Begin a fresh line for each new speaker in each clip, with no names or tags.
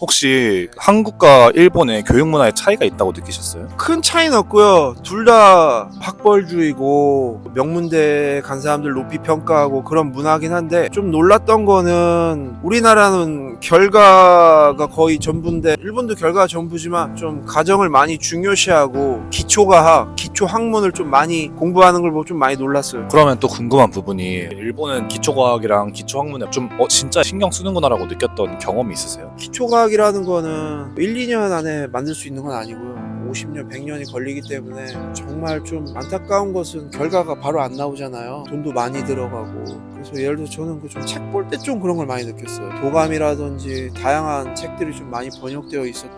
혹시 한국과 일본의 교육 문화의 차이가 있다고 느끼셨어요?
큰 차이는 없고요. 둘 다 학벌주의고 명문대 간 사람들 높이 평가하고 그런 문화긴 한데 좀 놀랐던 거는 우리나라는 결과가 거의 전부인데 일본도 결과가 전부지만 좀 가정을 많이 중요시하고 기초과학, 기초 학문을 좀 많이 공부하는 걸 보고 좀 많이 놀랐어요.
그러면 또 궁금한 부분이 일본은 기초과학이랑 기초학문에 좀 어, 진짜 신경 쓰는구나라고 느꼈던 경험이 있으세요?
기초과학 이라는 거는 1, 2년 안에 만들 수 있는 건 아니고요. 50년, 100년이 걸리기 때문에 정말 좀 안타까운 것은 결과가 바로 안 나오잖아요. 돈도 많이 들어가고. 그래서 예를 들어 저는 그 좀 책 볼 때 좀 그런 걸 많이 느꼈어요. 도감이라든지 다양한 책들이 좀 많이 번역되어 있었고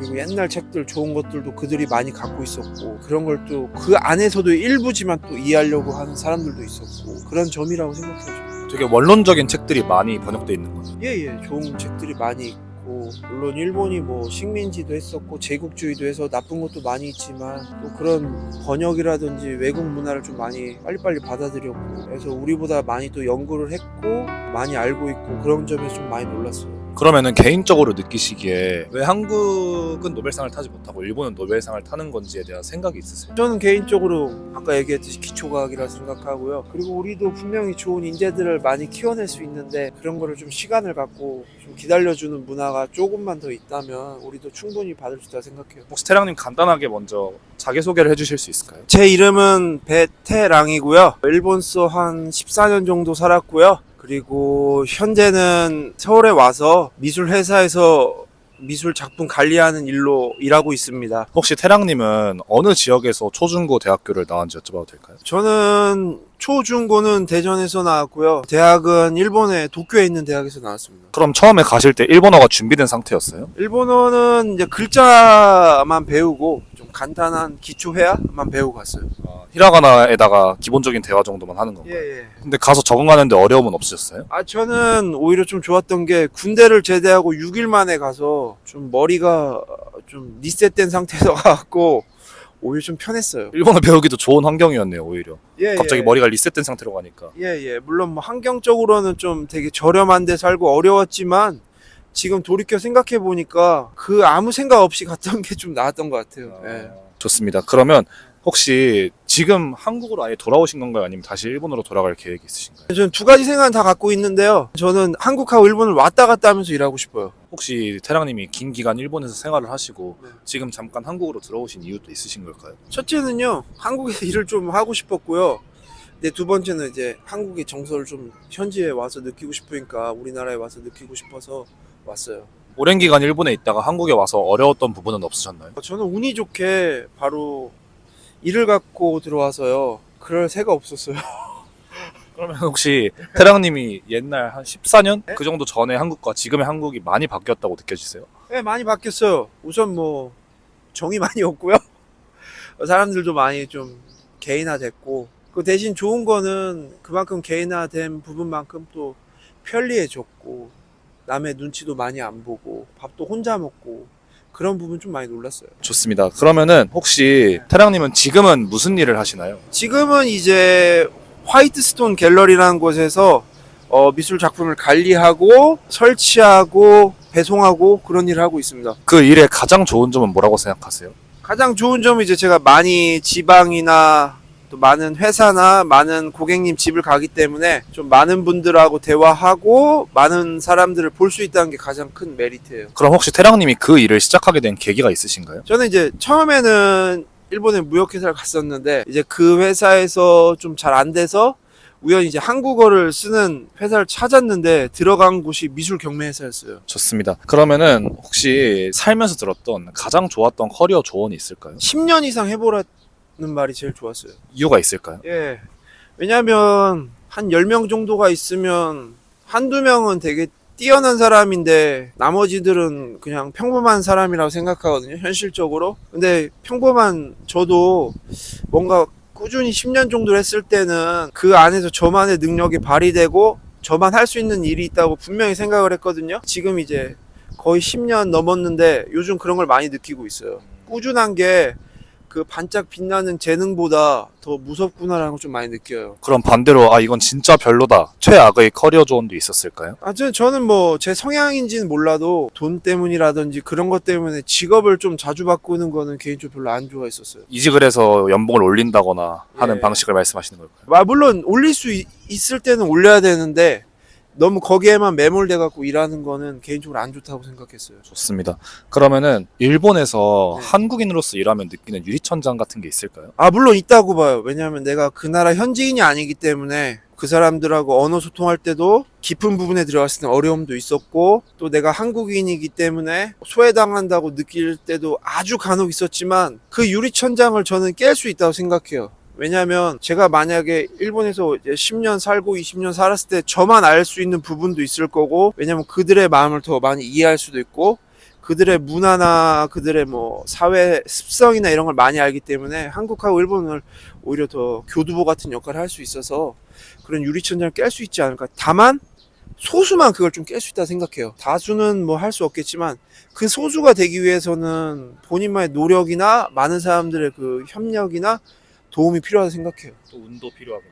그리고 옛날 책들 좋은 것들도 그들이 많이 갖고 있었고 그런 걸 또 그 안에서도 일부지만 또 이해하려고 하는 사람들도 있었고 그런 점이라고 생각해요.
되게 원론적인 책들이 많이 번역돼 있는 거죠.
예예 좋은 책들이 많이 있고 물론 일본이 뭐 식민지도 했었고 제국주의도 해서 나쁜 것도 많이 있지만 또 그런 번역이라든지 외국 문화를 좀 많이 빨리빨리 받아들였고 그래서 우리보다 많이 또 연구를 했고 많이 알고 있고 그런 점에서 좀 많이 놀랐어요.
그러면은 개인적으로 느끼시기에 왜 한국은 노벨상을 타지 못하고 일본은 노벨상을 타는 건지에 대한 생각이 있으세요?
저는 개인적으로 아까 얘기했듯이 기초과학이라 생각하고요. 그리고 우리도 분명히 좋은 인재들을 많이 키워낼 수 있는데 그런 거를 좀 시간을 갖고 좀 기다려주는 문화가 조금만 더 있다면 우리도 충분히 받을 수 있다 생각해요.
혹시 태랑님 간단하게 먼저 자기소개를 해주실 수 있을까요?
제 이름은 베테랑이고요. 일본서 한 14년 정도 살았고요. 그리고 현재는 서울에 와서 미술 회사에서 미술 작품 관리하는 일로 일하고 있습니다.
혹시 태랑님은 어느 지역에서 초중고 대학교를 나왔는지 여쭤봐도 될까요?
저는 초중고는 대전에서 나왔고요. 대학은 일본의 도쿄에 있는 대학에서 나왔습니다.
그럼 처음에 가실 때 일본어가 준비된 상태였어요?
일본어는 이제 글자만 배우고 좀 간단한 기초 회화만 배우고 갔어요.
히라가나에다가 기본적인 대화 정도만 하는 건가요?
예, 예.
근데 가서 적응하는데 어려움은 없으셨어요?
아 저는 오히려 좀 좋았던 게 군대를 제대하고 6일 만에 가서 좀 머리가 좀 리셋된 상태에서 가갖고 오히려 좀 편했어요.
일본어 배우기도 좋은 환경이었네요, 오히려.
예,
갑자기
예.
머리가 리셋된 상태로 가니까.
예, 예. 물론 뭐 환경적으로는 좀 되게 저렴한 데 살고 어려웠지만 지금 돌이켜 생각해 보니까 그 아무 생각 없이 갔던 게 좀 나았던 것 같아요. 예.
좋습니다. 그러면 혹시 지금 한국으로 아예 돌아오신 건가요? 아니면 다시 일본으로 돌아갈 계획이 있으신가요?
저는 두 가지 생각은 다 갖고 있는데요. 저는 한국하고 일본을 왔다 갔다 하면서 일하고 싶어요.
혹시 태랑님이 긴 기간 일본에서 생활을 하시고
네.
지금 잠깐 한국으로 들어오신 이유도 있으신 걸까요?
첫째는요, 한국에서 일을 좀 하고 싶었고요. 근데 두 번째는 이제 한국의 정서를 좀 현지에 와서 느끼고 싶으니까 우리나라에 와서 느끼고 싶어서 왔어요.
오랜 기간 일본에 있다가 한국에 와서 어려웠던 부분은 없으셨나요?
저는 운이 좋게 바로 일을 갖고 들어와서요. 그럴 새가 없었어요.
그러면 혹시 태랑님이 옛날 한 14년 그 정도 전에 한국과 지금의 한국이 많이 바뀌었다고 느껴지세요?
네, 많이 바뀌었어요. 우선 뭐 정이 많이 없고요. 사람들도 많이 좀 개인화됐고 그 대신 좋은 거는 그만큼 개인화된 부분만큼 또 편리해졌고 남의 눈치도 많이 안 보고 밥도 혼자 먹고 그런 부분 좀 많이 놀랐어요.
좋습니다. 그러면은 혹시 태랑님은 지금은 무슨 일을 하시나요?
지금은 이제 화이트스톤 갤러리라는 곳에서 어, 미술 작품을 관리하고 설치하고 배송하고 그런 일을 하고 있습니다.
그 일의 가장 좋은 점은 뭐라고 생각하세요?
가장 좋은 점은 이제 제가 많이 지방이나 또 많은 회사나 많은 고객님 집을 가기 때문에 좀 많은 분들하고 대화하고 많은 사람들을 볼 수 있다는 게 가장 큰 메리트예요.
그럼 혹시 태랑님이 그 일을 시작하게 된 계기가 있으신가요?
저는 이제 처음에는 일본에 무역회사를 갔었는데 이제 그 회사에서 좀 잘 안 돼서 우연히 이제 한국어를 쓰는 회사를 찾았는데 들어간 곳이 미술 경매 회사였어요.
좋습니다. 그러면은 혹시 살면서 들었던 가장 좋았던 커리어 조언이 있을까요?
10년 이상 해보라는 말이 제일 좋았어요.
이유가 있을까요?
예. 왜냐면 한 10명 정도가 있으면 한두 명은 되게 뛰어난 사람인데 나머지들은 그냥 평범한 사람이라고 생각하거든요. 현실적으로. 근데 평범한 저도 뭔가 꾸준히 10년 정도를 했을 때는 그 안에서 저만의 능력이 발휘되고 저만 할 수 있는 일이 있다고 분명히 생각을 했거든요. 지금 이제 거의 10년 넘었는데 요즘 그런 걸 많이 느끼고 있어요. 꾸준한 게 그 반짝 빛나는 재능보다 더 무섭구나라는 걸 좀 많이 느껴요.
그럼 반대로 아 이건 진짜 별로다. 최악의 커리어 조언도 있었을까요?
아, 저- 저는 뭐 제 성향인지는 몰라도 돈 때문이라든지 그런 것 때문에 직업을 좀 자주 바꾸는 거는 개인적으로 별로 안 좋아했었어요.
이직을 해서 연봉을 올린다거나 하는
예.
방식을 말씀하시는 걸까요?
아, 물론 올릴 수 있, 있을 때는 올려야 되는데 너무 거기에만 매몰돼 갖고 일하는 거는 개인적으로 안 좋다고 생각했어요.
좋습니다. 그러면은 일본에서
네.
한국인으로서 일하면 느끼는 유리천장 같은 게 있을까요?
아 물론 있다고 봐요. 왜냐하면 내가 그 나라 현지인이 아니기 때문에 그 사람들하고 언어 소통할 때도 깊은 부분에 들어갔을 때 어려움도 있었고 또 내가 한국인이기 때문에 소외당한다고 느낄 때도 아주 간혹 있었지만 그 유리천장을 저는 깰 수 있다고 생각해요. 왜냐하면 제가 만약에 일본에서 이제 10년 살고 20년 살았을 때 저만 알 수 있는 부분도 있을 거고 왜냐하면 그들의 마음을 더 많이 이해할 수도 있고 그들의 문화나 그들의 뭐 사회 습성이나 이런 걸 많이 알기 때문에 한국하고 일본을 오히려 더 교두보 같은 역할을 할 수 있어서 그런 유리천장을 깰 수 있지 않을까. 다만 소수만 그걸 좀 깰 수 있다 생각해요. 다수는 뭐 할 수 없겠지만 그 소수가 되기 위해서는 본인만의 노력이나 많은 사람들의 그 협력이나 도움이 필요하다 생각해요.
또 운도 필요하군요.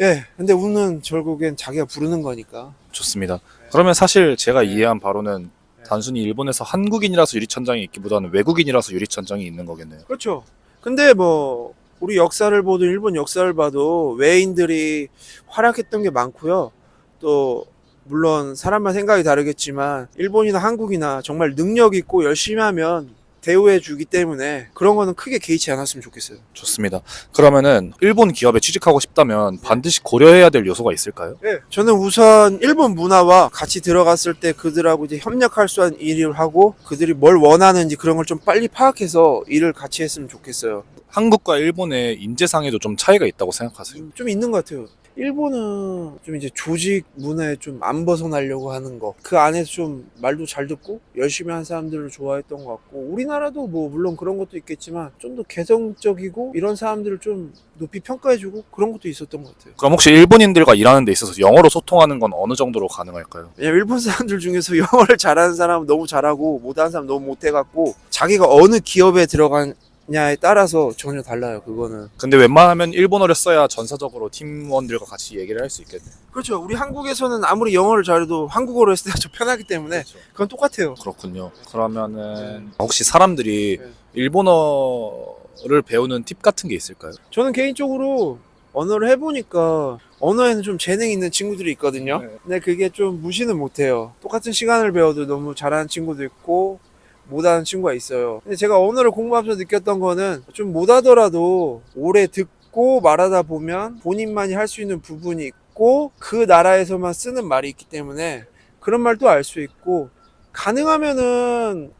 예. 근데 운은 결국엔 자기가 부르는 거니까.
좋습니다. 그러면 사실 제가
네.
이해한 바로는
네.
단순히 일본에서 한국인이라서 유리천장이 있기보다는 외국인이라서 유리천장이 있는 거겠네요.
그렇죠. 근데 뭐 우리 역사를 보든 일본 역사를 봐도 외인들이 활약했던 게 많고요. 또 물론 사람만 생각이 다르겠지만 일본이나 한국이나 정말 능력 있고 열심히 하면 대우해 주기 때문에 그런 거는 크게 개의치 않았으면 좋겠어요.
좋습니다. 그러면은 일본 기업에 취직하고 싶다면 반드시 고려해야 될 요소가 있을까요?
네. 저는 우선 일본 문화와 같이 들어갔을 때 그들하고 이제 협력할 수 있는 일을 하고 그들이 뭘 원하는지 그런 걸 좀 빨리 파악해서 일을 같이 했으면 좋겠어요.
한국과 일본의 인재상에도 좀 차이가 있다고 생각하세요?
좀 있는 것 같아요. 일본은 좀 이제 조직 문화에 좀 안 벗어나려고 하는 거. 그 안에서 좀 말도 잘 듣고 열심히 한 사람들을 좋아했던 것 같고, 우리나라도 뭐 물론 그런 것도 있겠지만 좀 더 개성적이고 이런 사람들을 좀 높이 평가해주고 그런 것도 있었던 것 같아요.
그럼 혹시 일본인들과 일하는 데 있어서 영어로 소통하는 건 어느 정도로 가능할까요?
왜냐면 일본 사람들 중에서 영어를 잘하는 사람은 너무 잘하고 못하는 사람 너무 못해갖고 자기가 어느 기업에 들어가 냐에 따라서 전혀 달라요. 그거는.
근데 웬만하면 일본어를 써야 전사적으로 팀원들과 같이 얘기를 할 수 있겠네요.
그렇죠. 우리 한국에서는 아무리 영어를 잘해도 한국어로 했을 때가 좀 편하기 때문에 그건 똑같아요.
그렇군요. 그러면은 혹시 사람들이
네.
일본어를 배우는 팁 같은 게 있을까요?
저는 개인적으로 언어를 해보니까 언어에는 좀 재능 있는 친구들이 있거든요.
네.
근데 그게 좀 무시는 못해요. 똑같은 시간을 배워도 너무 잘하는 친구도 있고 못하는 친구가 있어요. 근데 제가 언어를 공부하면서 느꼈던 거는 좀 못하더라도 오래 듣고 말하다 보면 본인만이 할 수 있는 부분이 있고 그 나라에서만 쓰는 말이 있기 때문에 그런 말도 알 수 있고 가능하면은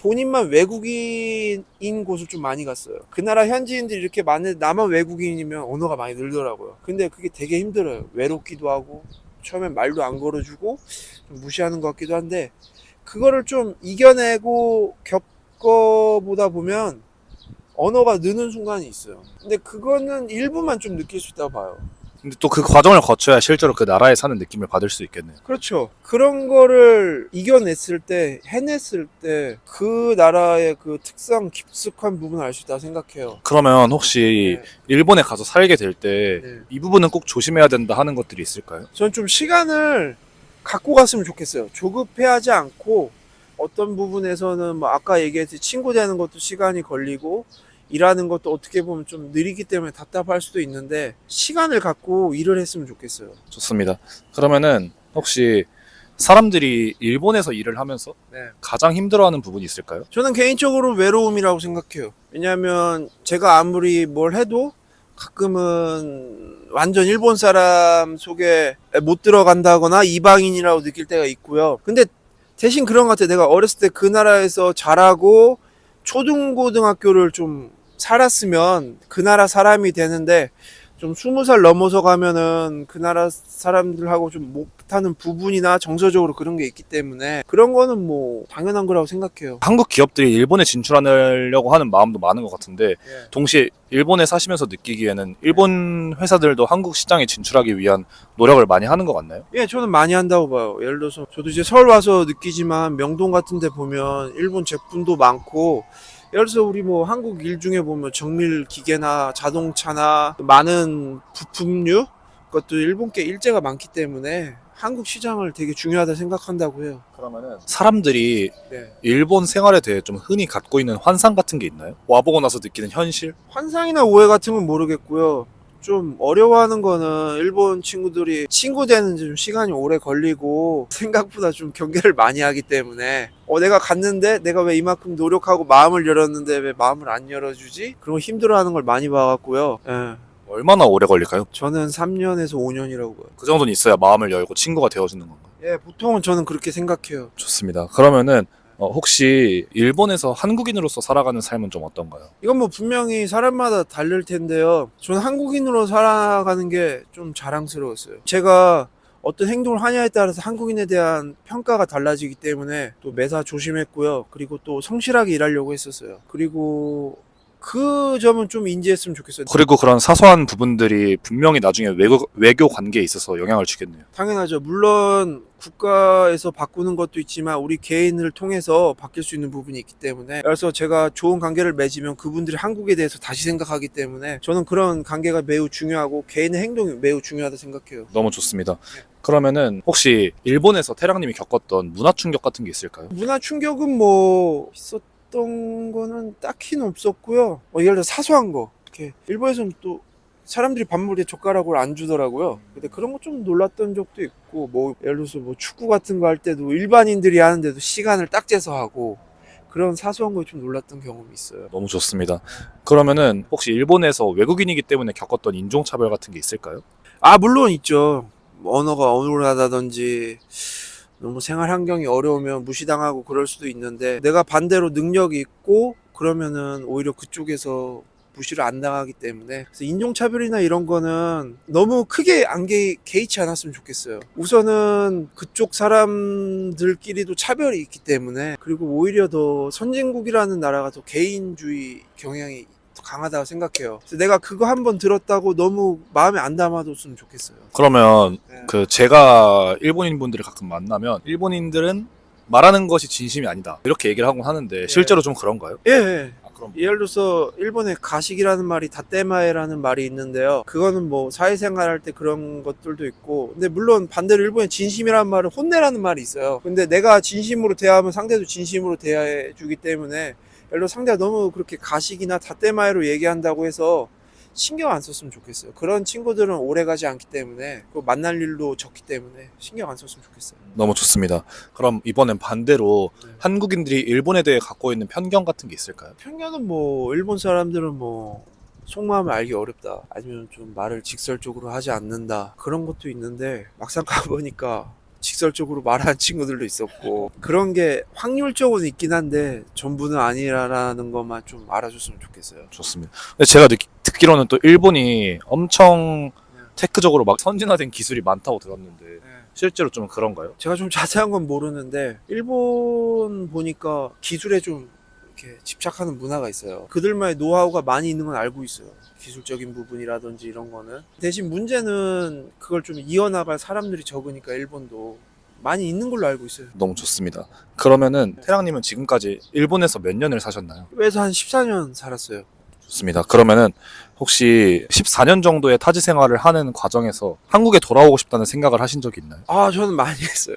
본인만 외국인인 곳을 좀 많이 갔어요. 그 나라 현지인들이 이렇게 많은데 나만 외국인이면 언어가 많이 늘더라고요. 근데 그게 되게 힘들어요. 외롭기도 하고 처음엔 말도 안 걸어주고 좀 무시하는 것 같기도 한데 그거를 좀 이겨내고 겪어보다 보면 언어가 느는 순간이 있어요. 근데 그거는 일부만 좀 느낄 수 있다고 봐요.
근데 또 그 과정을 거쳐야 실제로 그 나라에 사는 느낌을 받을 수 있겠네요.
그렇죠. 그런 거를 이겨냈을 때, 해냈을 때, 그 나라의 그 특성, 깊숙한 부분을 알 수 있다고 생각해요.
그러면 혹시
네.
일본에 가서 살게 될 때 이
네.
부분은 꼭 조심해야 된다 하는 것들이 있을까요?
저는 좀 시간을 갖고 갔으면 좋겠어요. 조급해하지 않고 어떤 부분에서는 뭐 아까 얘기했듯이 친구 되는 것도 시간이 걸리고 일하는 것도 어떻게 보면 좀 느리기 때문에 답답할 수도 있는데 시간을 갖고 일을 했으면 좋겠어요.
좋습니다. 그러면은 혹시 사람들이 일본에서 일을 하면서
네.
가장 힘들어하는 부분이 있을까요?
저는 개인적으로 외로움이라고 생각해요. 왜냐하면 제가 아무리 뭘 해도 가끔은 완전 일본 사람 속에 못 들어간다거나 이방인이라고 느낄 때가 있고요. 근데 대신 그런 것 같아요. 내가 어렸을 때 그 나라에서 자라고 초등고등학교를 좀 살았으면 그 나라 사람이 되는데 좀 스무 살 넘어서 가면은 그 나라 사람들하고 좀 못하는 부분이나 정서적으로 그런 게 있기 때문에 그런 거는 뭐 당연한 거라고 생각해요.
한국 기업들이 일본에 진출하려고 하는 마음도 많은 것 같은데 동시에 일본에 사시면서 느끼기에는 일본 회사들도 한국 시장에 진출하기 위한 노력을 많이 하는 것 같나요?
예, 저는 많이 한다고 봐요. 예를 들어서 저도 이제 서울 와서 느끼지만 명동 같은 데 보면 일본 제품도 많고 예를 들어서 우리 뭐 한국 일 중에 보면 정밀 기계나 자동차나 많은 부품류 그것도 일본께 일제가 많기 때문에 한국 시장을 되게 중요하다 생각한다고 해요.
그러면은 사람들이
네.
일본 생활에 대해 좀 흔히 갖고 있는 환상 같은 게 있나요? 와보고 나서 느끼는 현실?
환상이나 오해 같은 건 모르겠고요. 좀 어려워하는 거는 일본 친구들이 친구 되는 좀 시간이 오래 걸리고 생각보다 좀 경계를 많이 하기 때문에 어 내가 갔는데 내가 왜 이만큼 노력하고 마음을 열었는데 왜 마음을 안 열어주지? 그런 거 힘들어하는 걸 많이 봐갖고요. 예.
얼마나 오래 걸릴까요?
저는 3년에서 5년이라고 봐요.
그 정도는 있어야 마음을 열고 친구가 되어주는 건가요?
예, 보통은 저는 그렇게 생각해요.
좋습니다. 그러면은 어, 혹시 일본에서 한국인으로서 살아가는 삶은 좀 어떤가요?
이건 뭐 분명히 사람마다 다를 텐데요. 저는 한국인으로 살아가는 게 좀 자랑스러웠어요. 제가 어떤 행동을 하냐에 따라서 한국인에 대한 평가가 달라지기 때문에 또 매사 조심했고요. 그리고 또 성실하게 일하려고 했었어요. 그리고 그 점은 좀 인지했으면 좋겠어요.
그리고 그런 사소한 부분들이 분명히 나중에 외교, 외교 관계에 있어서 영향을 주겠네요.
당연하죠. 물론 국가에서 바꾸는 것도 있지만 우리 개인을 통해서 바뀔 수 있는 부분이 있기 때문에 그래서 제가 좋은 관계를 맺으면 그분들이 한국에 대해서 다시 생각하기 때문에 저는 그런 관계가 매우 중요하고 개인의 행동이 매우 중요하다 생각해요.
너무 좋습니다. 그러면은 혹시 일본에서 태랑님이 겪었던 문화 충격 같은 게 있을까요?
문화 충격은 뭐 있었 던 거는 딱히는 없었고요. 뭐 예를 들어 사소한 거 이렇게 일본에서는 또 사람들이 밥 먹을 때 젓가락을 안 주더라고요. 근데 그런 거 좀 놀랐던 적도 있고 뭐 예를 들어서 뭐 축구 같은 거 할 때도 일반인들이 하는데도 시간을 딱 재서 하고 그런 사소한 거에 좀 놀랐던 경험이 있어요.
너무 좋습니다. 그러면은 혹시 일본에서 외국인이기 때문에 겪었던 인종차별 같은 게 있을까요?
아 물론 있죠. 뭐 언어가 어눌하다든지 너무 생활 환경이 어려우면 무시당하고 그럴 수도 있는데 내가 반대로 능력이 있고 그러면은 오히려 그쪽에서 무시를 안 당하기 때문에 그래서 인종차별이나 이런 거는 너무 크게 안 개, 개의치 않았으면 좋겠어요. 우선은 그쪽 사람들끼리도 차별이 있기 때문에 그리고 오히려 더 선진국이라는 나라가 더 개인주의 경향이 더 강하다고 생각해요. 그래서 내가 그거 한 번 들었다고 너무 마음에 안 담아뒀으면 좋겠어요.
그러면
네.
그 제가 일본인 분들을 가끔 만나면 일본인들은 말하는 것이 진심이 아니다 이렇게 얘기를 하곤 하는데 실제로 좀 그런가요?
예, 예.
아, 그럼
예를 들어서 일본에 가식이라는 말이 다떼마에라는 말이 있는데요. 그거는 뭐 사회생활 할 때 그런 것들도 있고 근데 물론 반대로 일본에 진심이라는 말은 혼내라는 말이 있어요. 근데 내가 진심으로 대하면 상대도 진심으로 대해 주기 때문에 들어 상대가 너무 그렇게 가식이나 다떼마에로 얘기한다고 해서 신경 안 썼으면 좋겠어요. 그런 친구들은 오래 가지 않기 때문에 그 만날 일도 적기 때문에 신경 안 썼으면 좋겠어요.
너무 좋습니다. 그럼 이번엔 반대로
네.
한국인들이 일본에 대해 갖고 있는 편견 같은 게 있을까요?
편견은 뭐 일본 사람들은 뭐 속마음을 알기 어렵다 아니면 좀 말을 직설적으로 하지 않는다 그런 것도 있는데 막상 가보니까 직설적으로 말하는 친구들도 있었고 그런 게 확률적으로 있긴 한데 전부는 아니라는 것만 좀 알아줬으면 좋겠어요
좋습니다. 근데 제가 듣, 듣기로는 또 일본이 엄청 테크적으로 막 선진화된 기술이 많다고 들었는데 실제로 좀 그런가요?
제가 좀 자세한 건 모르는데 일본 보니까 기술에 좀 이렇게 집착하는 문화가 있어요. 그들만의 노하우가 많이 있는 건 알고 있어요. 기술적인 부분이라든지 이런 거는 대신 문제는 그걸 좀 이어나갈 사람들이 적으니까 일본도 많이 있는 걸로 알고 있어요.
너무 좋습니다. 그러면은 태랑님은 지금까지 일본에서 몇 년을 사셨나요?
그래서 한 14년 살았어요.
좋습니다. 그러면은 혹시 14년 정도의 타지 생활을 하는 과정에서 한국에 돌아오고 싶다는 생각을 하신 적이 있나요?
아 저는 많이 했어요.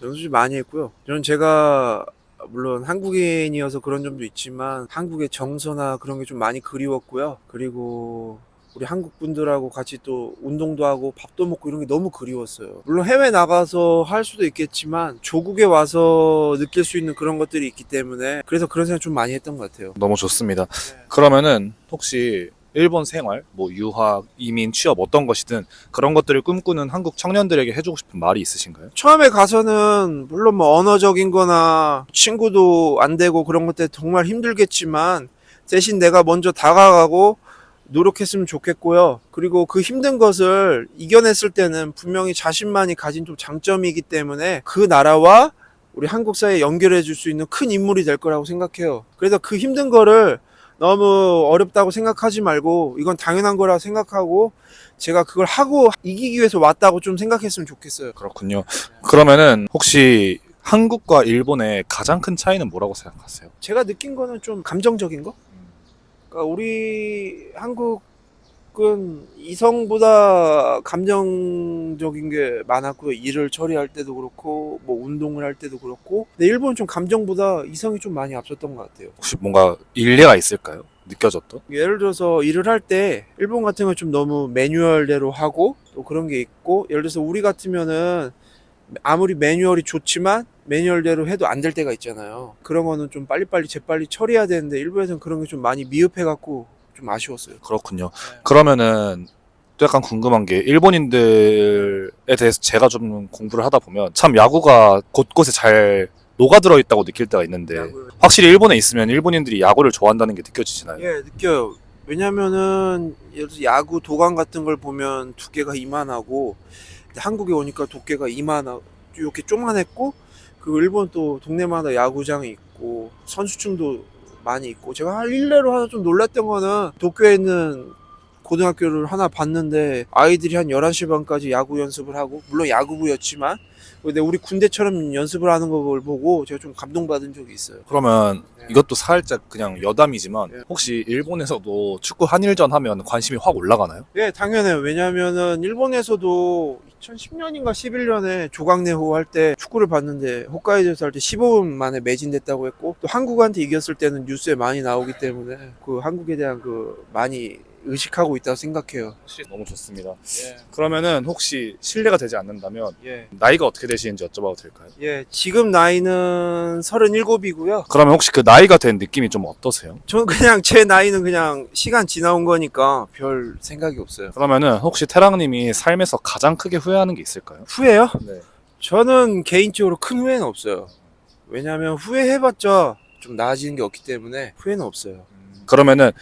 저는 솔직히 많이 했고요. 저는 제가 물론 한국인이어서 그런 점도 있지만 한국의 정서나 그런 게 좀 많이 그리웠고요. 그리고 우리 한국 분들하고 같이 또 운동도 하고 밥도 먹고 이런 게 너무 그리웠어요. 물론 해외 나가서 할 수도 있겠지만 조국에 와서 느낄 수 있는 그런 것들이 있기 때문에 그래서 그런 생각 좀 많이 했던 것 같아요.
너무 좋습니다. 그러면은 혹시 일본 생활, 뭐 유학, 이민, 취업 어떤 것이든 그런 것들을 꿈꾸는 한국 청년들에게 해주고 싶은 말이 있으신가요?
처음에 가서는 물론 뭐 언어적인 거나 친구도 안 되고 그런 것 때문에 정말 힘들겠지만 대신 내가 먼저 다가가고 노력했으면 좋겠고요. 그리고 그 힘든 것을 이겨냈을 때는 분명히 자신만이 가진 좀 장점이기 때문에 그 나라와 우리 한국 사회에 연결해 줄 수 있는 큰 인물이 될 거라고 생각해요. 그래서 그 힘든 거를 너무 어렵다고 생각하지 말고 이건 당연한 거라 생각하고 제가 그걸 하고 이기기 위해서 왔다고 좀 생각했으면 좋겠어요.
그렇군요. 그러면은 혹시 한국과 일본의 가장 큰 차이는 뭐라고 생각하세요?
제가 느낀 거는 좀 감정적인 거? 그러니까 우리 한국 은 이성보다 감정적인 게 많았고요. 일을 처리할 때도 그렇고 뭐 운동을 할 때도 그렇고 근데 일본은 좀 감정보다 이성이 좀 많이 앞섰던 것 같아요.
혹시 뭔가 일리가 있을까요? 느껴졌던?
예를 들어서 일을 할 때 일본 같은 건 좀 너무 매뉴얼대로 하고 또 그런 게 있고 예를 들어서 우리 같으면은 아무리 매뉴얼이 좋지만 매뉴얼대로 해도 안 될 때가 있잖아요. 그런 거는 좀 빨리빨리 재빨리 처리해야 되는데 일본에서는 그런 게 좀 많이 미흡해 갖고 좀 아쉬웠어요.
그렇군요. 그러면은 또 약간 궁금한 게 일본인들에 대해서 제가 좀 공부를 하다 보면 참 야구가 곳곳에 잘 녹아들어 있다고 느낄 때가 있는데
야구-
확실히 일본에 있으면 일본인들이 야구를 좋아한다는 게 느껴지시나요?
예, 느껴요. 왜냐면은 예를 들어 야구 도감 같은 걸 보면 두께가 이만하고 한국에 오니까 두께가 이만하 이렇게 쪼만했고 그 일본 또 동네마다 야구장이 있고 선수층도 많이 있고 제가 한 일례로 하나 좀 놀랐던 거는 도쿄에 있는 고등학교를 하나 봤는데 아이들이 한 11시 반까지 야구 연습을 하고 물론 야구부였지만 근데 우리 군대처럼 연습을 하는 걸 보고 제가 좀 감동받은 적이 있어요.
그러면
네.
이것도 살짝 그냥 여담이지만
네.
혹시 일본에서도 축구 한일전 하면 관심이 확 올라가나요?
네, 당연해요. 왜냐면은 일본에서도 2010년인가 11년에 조각내호 할 때 축구를 봤는데 홋카이도에서 할 때 15분 만에 매진됐다고 했고 또 한국한테 이겼을 때는 뉴스에 많이 나오기 때문에 그 한국에 대한 그 많이 의식하고 있다고 생각해요.
확실히 너무 좋습니다.
예.
그러면은 혹시 실례가 되지 않는다면
예.
나이가 어떻게 되시는지 여쭤봐도 될까요?
예, 지금 나이는 37이고요.
그러면 혹시 그 나이가 된 느낌이 좀 어떠세요?
저는 그냥 제 나이는 그냥 시간 지나온 거니까 별 생각이 없어요.
그러면은 혹시 태랑님이 삶에서 가장 크게 후회하는 게 있을까요?
후회요?
네.
저는 개인적으로 큰 후회는 없어요. 왜냐하면 후회해봤자 좀 나아지는 게 없기 때문에 후회는 없어요.
그러면은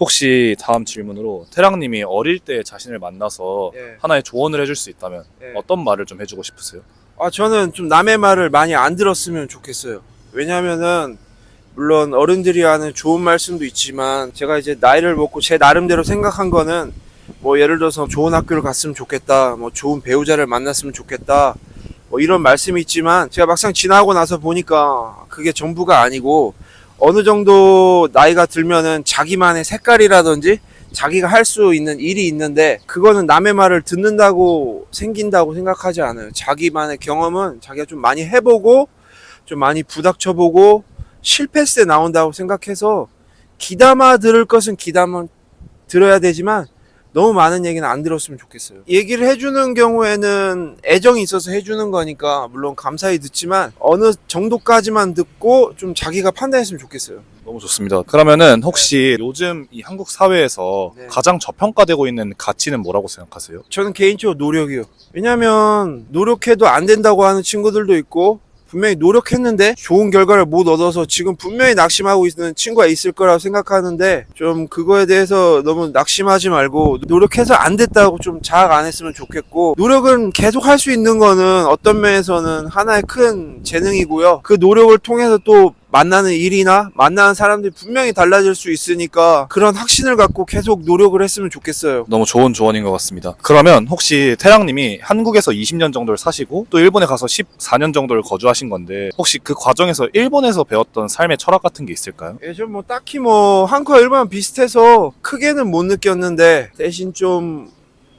혹시 다음 질문으로 태랑님이 어릴 때 자신을 만나서
예.
하나의 조언을 해줄 수 있다면
예.
어떤 말을 좀 해주고 싶으세요?
아 저는 좀 남의 말을 많이 안 들었으면 좋겠어요. 왜냐하면은 물론 어른들이 하는 좋은 말씀도 있지만 제가 이제 나이를 먹고 제 나름대로 생각한 거는 뭐 예를 들어서 좋은 학교를 갔으면 좋겠다, 뭐 좋은 배우자를 만났으면 좋겠다, 뭐 이런 말씀이 있지만 제가 막상 지나고 나서 보니까 그게 전부가 아니고 어느 정도 나이가 들면은 자기만의 색깔이라든지 자기가 할 수 있는 일이 있는데 그거는 남의 말을 듣는다고 생긴다고 생각하지 않아요. 자기만의 경험은 자기가 좀 많이 해보고 좀 많이 부닥쳐보고 실패했을 때 나온다고 생각해서 귀담아 들을 것은 귀담아 들어야 되지만 너무 많은 얘기는 안 들었으면 좋겠어요. 얘기를 해주는 경우에는 애정이 있어서 해주는 거니까 물론 감사히 듣지만 어느 정도까지만 듣고 좀 자기가 판단했으면 좋겠어요.
너무 좋습니다. 그러면은 혹시 요즘 이 한국 사회에서
네.
가장 저평가되고 있는 가치는 뭐라고 생각하세요?
저는 개인적으로 노력이요. 왜냐면 노력해도 안 된다고 하는 친구들도 있고 분명히 노력했는데 좋은 결과를 못 얻어서 지금 분명히 낙심하고 있는 친구가 있을 거라고 생각하는데 좀 그거에 대해서 너무 낙심하지 말고 노력해서 안 됐다고 좀 자학 안 했으면 좋겠고 노력은 계속 할 수 있는 거는 어떤 면에서는 하나의 큰 재능이고요. 그 노력을 통해서 또 만나는 일이나 만나는 사람들이 분명히 달라질 수 있으니까 그런 확신을 갖고 계속 노력을 했으면 좋겠어요.
너무 좋은 조언인 것 같습니다. 그러면 혹시 태랑님이 한국에서 20년 정도를 사시고 또 일본에 가서 14년 정도를 거주하신 건데 혹시 그 과정에서 일본에서 배웠던 삶의 철학 같은 게 있을까요?
예, 좀뭐 딱히 뭐 한국과 일본 비슷해서 크게는 못 느꼈는데 대신 좀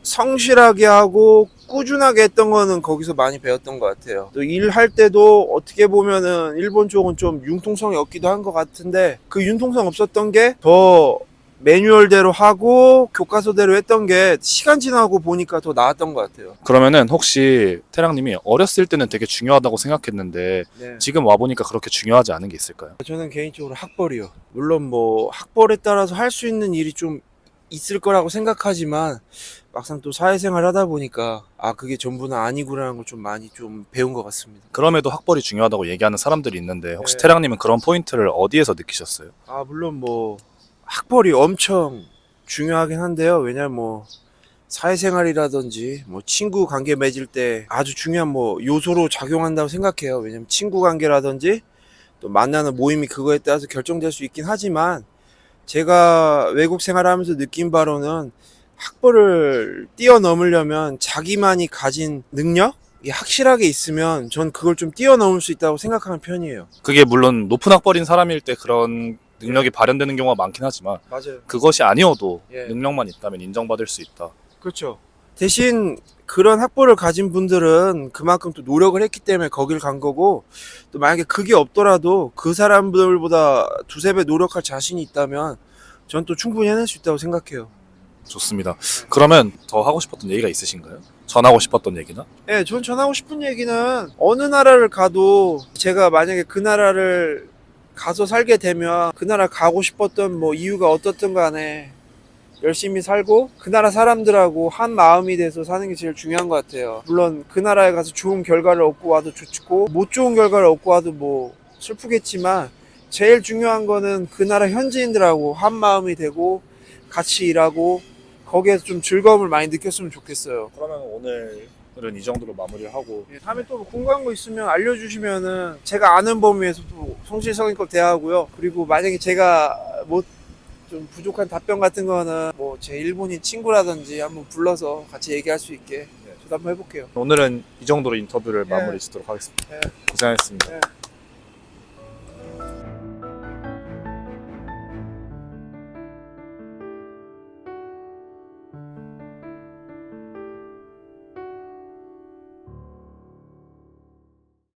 성실하게 하고 꾸준하게 했던 거는 거기서 많이 배웠던 것 같아요. 또 일할 때도 어떻게 보면은 일본 쪽은 좀 융통성이 없기도 한 것 같은데 그 융통성 없었던 게 더 매뉴얼대로 하고 교과서대로 했던 게 시간 지나고 보니까 더 나았던 것 같아요.
그러면은 혹시 태랑님이 어렸을 때는 되게 중요하다고 생각했는데
네.
지금 와 보니까 그렇게 중요하지 않은 게 있을까요?
저는 개인적으로 학벌이요. 물론 뭐 학벌에 따라서 할 수 있는 일이 좀 있을 거라고 생각하지만 막상 또 사회생활 하다 보니까 아 그게 전부는 아니구라는 걸 좀 많이 좀 배운 것 같습니다.
그럼에도 학벌이 중요하다고 얘기하는 사람들이 있는데 혹시
네.
태랑님은 그런 포인트를 어디에서 느끼셨어요?
아 물론 뭐 학벌이 엄청 중요하긴 한데요. 왜냐면 뭐 사회생활이라든지 뭐 친구 관계 맺을 때 아주 중요한 뭐 요소로 작용한다고 생각해요. 왜냐면 친구 관계라든지 또 만나는 모임이 그거에 따라서 결정될 수 있긴 하지만 제가 외국 생활하면서 느낀 바로는 학벌을 뛰어넘으려면 자기만이 가진 능력 이게 확실하게 있으면 전 그걸 좀 뛰어넘을 수 있다고 생각하는 편이에요.
그게 물론 높은 학벌인 사람일 때 그런 능력이 발현되는 경우가 많긴 하지만
맞아요.
그것이 아니어도
예.
능력만 있다면 인정받을 수 있다.
그렇죠. 대신 그런 학벌을 가진 분들은 그만큼 또 노력을 했기 때문에 거길 간 거고 또 만약에 그게 없더라도 그 사람들보다 두세 배 노력할 자신이 있다면 전 또 충분히 해낼 수 있다고 생각해요.
좋습니다. 그러면 더 하고 싶었던 얘기가 있으신가요? 전하고 싶었던 얘기나?
예, 전 전하고 싶은 얘기는 어느 나라를 가도 제가 만약에 그 나라를 가서 살게 되면 그 나라 가고 싶었던 뭐 이유가 어떻든 간에 열심히 살고 그 나라 사람들하고 한 마음이 돼서 사는 게 제일 중요한 것 같아요. 물론 그 나라에 가서 좋은 결과를 얻고 와도 좋고 못 좋은 결과를 얻고 와도 뭐 슬프겠지만 제일 중요한 거는 그 나라 현지인들하고 한 마음이 되고 같이 일하고 거기에서 좀 즐거움을 많이 느꼈으면 좋겠어요.
그러면 오늘은 이 정도로 마무리를 하고
예, 다음에 또 궁금한 거 있으면 알려주시면은 제가 아는 범위에서 또 성실성의껏 대하고요. 그리고 만약에 제가 뭐 좀 부족한 답변 같은 거는 뭐 제 일본인 친구라든지 한번 불러서 같이 얘기할 수 있게 저도 한번 해볼게요.
오늘은 이 정도로 인터뷰를
예.
마무리 짓도록 하겠습니다.
예.
고생하셨습니다.
예.